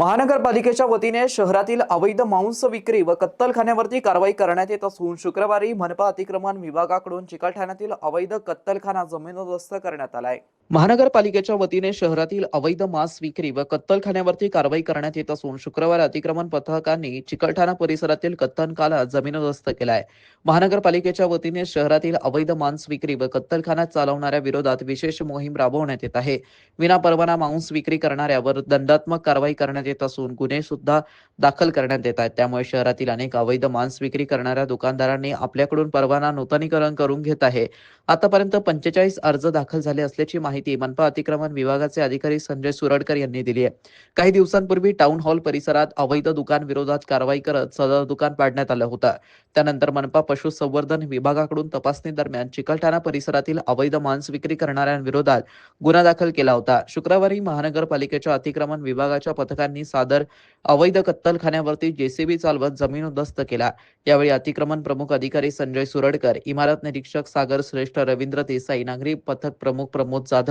महानगरपालिकेच्या वतीने शहरातील अवैध मांस विक्री व कत्तलखान्यावरती कारवाई करण्यात येत असून शुक्रवारी मनपा अतिक्रमण विभागाकडून चिकलठाण्यातील अवैध कत्तलखाना जमीनदोस्त करण्यात आलाय महानगरपालिकेच्या वतीने शहरातील अवैध मांस विक्री व कत्तलखान्यावरती कारवाई करण्यात येत असून शुक्रवार अतिक्रमण पथकांनी चिकलठाणा परिसरातील कत्तलखाना जमीनदोस्त केलाय. महानगरपालिकेच्या वतीने शहरातील अवैध मांस विक्री व कत्तलखाना चालवणाऱ्या विरोधात विशेष मोहीम राबवण्यात येत आहे. विनापरवाना मांस विक्री करणाऱ्यावर दंडात्मक कारवाई करण्यात येत असून गुन्हे सुद्धा दाखल करण्यात येत आहेत. त्यामुळे शहरातील अनेक अवैध मांस विक्री करणाऱ्या दुकानदारांनी आपल्याकडून परवाना नूतनीकरण करून घेत आहे. आतापर्यंत पंचेचाळीस अर्ज दाखल झाले असल्याची माहिती माहिती मनपा अतिक्रमण विभागाचे अधिकारी संजय सुरडकर यांनी दिली आहे. काही दिवसांपूर्वी टाउन हॉल परिसरात अवैध दुकान विरोधात कारवाई करत सदर दुकान पाडण्यात आलं होतं. त्यानंतर मनपा पशुसंवर्धन विभागाकडून तपासणी दरम्यान चिकलठाणा परिसरातील अवैध मांस विक्री करणाऱ्यांविरोधात गुन्हा दाखल केला होता. शुक्रवारी महानगरपालिकेच्या अतिक्रमण विभागाच्या पथकांनी सादर अवैध कत्तलखान्यावरती जेसीबी चालवत जमीन उद्ध्वस्त केला. यावेळी अतिक्रमण प्रमुख अधिकारी संजय सुरडकर इमारत निरीक्षक सागर श्रेष्ठ रवींद्र देसाई नागरी पथक प्रमुख प्रमोद जाधव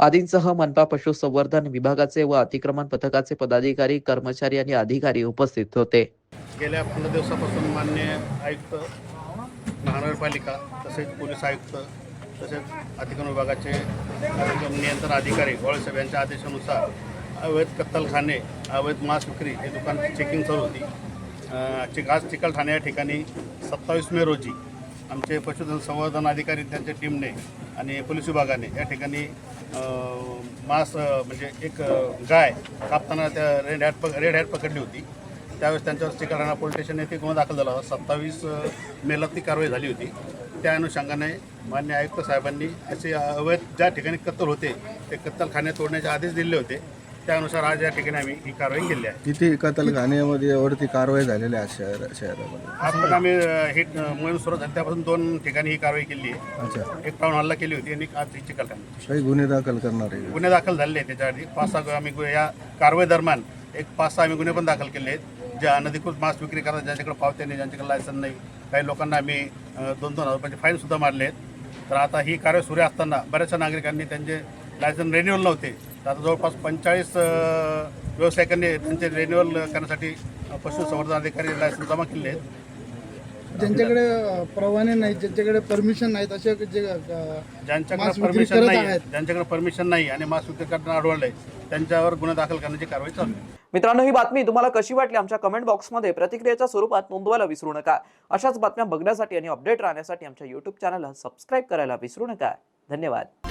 आदींसह मनपा पशुसंवर्धन विभागाचे व अतिक्रमण पथकाचे पदाधिकारी कर्मचारी आणि अधिकारी उपस्थित होते. गेल्या पंधरा दिवसापासून मान्य आयुक्त महानगरपालिका तसेच पोलीस आयुक्त तसेच अतिक्रमण विभागाचे नियंत्रण अधिकारी गोळेसाहेब यांच्या आदेशानुसार अवैध कत्तलखाने अवैध मांस विक्री हे दुकान चेकिंग चालू होती. चिक आज चिकलठाणे या ठिकाणी सत्तावीस मे रोजी आमचे पशुधन संवर्धन अधिकारी त्यांच्या टीमने आणि पोलीस विभागाने या ठिकाणी मास मांस म्हणजे एक गाय कापताना त्या रेड हॅट पक रेड हॅट पकडली होती. त्यावेळेस त्यांच्यावर चिकलठाणा पोलीस स्टेशन येथे गुन्हा दाखल झाला होता. सत्तावीस मेला ती कारवाई झाली होती. त्या अनुषंगाने मान्य आयुक्त साहेबांनी असे अवैध ज्या ठिकाणी कत्तल होते ते कत्तलखाने तोडण्याचे आदेश दिले होते. त्यानुसार आज या ठिकाणी आम्ही ही कारवाई केली आहे. किती कत्तलखान्यामध्ये वरती कारवाई झालेली आहे शहर शहरामध्ये? आज पण आम्ही ही मोहीम सुरू झाली. त्यापासून दोन ठिकाणी ही कारवाई केली आहे. अच्छा. एक टाऊन हॉलला केली होती आणि आज ही चिकलठाणे काही गुन्हे दाखल करणार? आहे गुन्हे दाखल झालेले आहेत त्याच्या आधी पाच सहा आम्ही गु- या कारवाई दरम्यान एक पाच सहा आम्ही गुन्हे पण दाखल केले आहेत. जे अनधिकृत मास्क विक्री करतात ज्यांच्याकडे पावत्या नाही ज्यांच्याकडे लायसन नाही काही लोकांना आम्ही अ, दोन दोन हजार रुपयाचे फाईन सुद्धा मारले आहेत. तर आता ही कारवाई सुरू असताना बऱ्याचशा नागरिकांनी त्यांचे लायसन रेन्युअल नव्हते. आता जवळपास पंचेचाळीस व्यावसायिकांनी त्यांचे रेन्युअल करण्यासाठी पशुसंवर्धन अधिकारी लायसन जमा केले आहेत. ज्यांच्याकडे परवाने नाहीत ज्यांच्याकडे परमिशन नाहीत असे जे ज्यांच्याकडे परमिशन नाही. ज्यांच्याकडे परमिशन नाही आणि मास्क विक्री करताना आढळलंय त्यांच्यावर गुन्हा दाखल करण्याची कारवाई चालू आहे. मित्रांनो ही बातमी तुम्हाला कशी वाटली? आमच्या कमेंट बॉक्समध्ये प्रतिक्रियेच्या स्वरूपात नोंदवायला विसरू नका. अशाच बातम्या बघण्यासाठी आणि अपडेट राहण्यासाठी आमच्या युट्यूब चॅनलला सबस्क्राईब करायला विसरू नका. धन्यवाद.